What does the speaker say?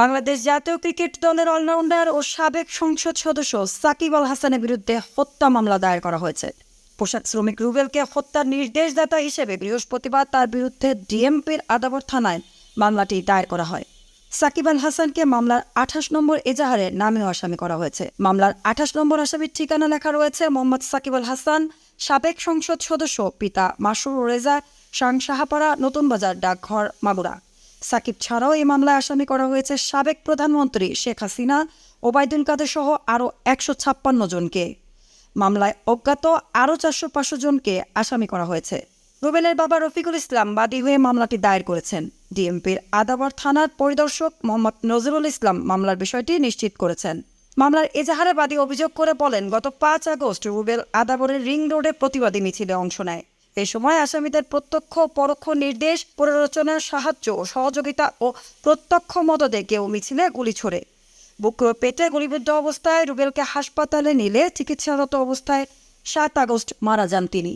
বাংলাদেশ জাতীয় ক্রিকেট দলের অলরাউন্ডার ও সাবেক সংসদ সদস্য সাকিব আল হাসানের বিরুদ্ধে হত্যা মামলা দায়ের করা হয়েছে। পোশাক শ্রমিক রুবেলকে হত্যার নির্দেশদাতা হিসেবে বৃহস্পতিবার তার বিরুদ্ধে ডিএমপির আদাবর থানায় মামলাটি দায়ের করা হয়। সাকিব আল হাসানকে মামলার আঠাশ নম্বর এজাহারে নামেও আসামি করা হয়েছে। মামলার আঠাশ নম্বর আসামির ঠিকানা লেখা রয়েছে মোহাম্মদ সাকিব আল হাসান, সাবেক সংসদ সদস্য পিতা মাসুর রেজা শাং সাহাপাড়া নতুন বাজার, ডাকঘর, মাগুরা। সাকিব ছাড়াও এই মামলায় আসামি করা হয়েছে সাবেক প্রধানমন্ত্রী শেখ হাসিনা, ওবায়দুল কাদের সহ আরও একশো ছাপ্পান্ন জনকে। মামলায় অজ্ঞাত আরও চারশো পাঁচশো জনকে আসামি করা হয়েছে। রুবেলের বাবা রফিকুল ইসলাম বাদী হয়ে মামলাটি দায়ের করেছেন। ডিএমপির আদাবর থানার পরিদর্শক মোহাম্মদ নজরুল ইসলাম মামলার বিষয়টি নিশ্চিত করেছেন। মামলার এজাহারে বাদী অভিযোগ করে বলেন, গত পাঁচ আগস্ট রুবেল আদাবরের রিং রোডে প্রতিবাদী মিছিলে অংশ নেয়। এ সময় আসামিদের প্রত্যক্ষ পরোক্ষ নির্দেশ প্ররোচনার সাহায্য, সহযোগিতা ও প্রত্যক্ষ মদদে কেউ মিছিলে গুলি ছোড়ে। বুক পেটে গুলিবিদ্ধ অবস্থায় রুবেলকে হাসপাতালে নিলে চিকিৎসারত অবস্থায় সাত আগস্ট মারা যান তিনি।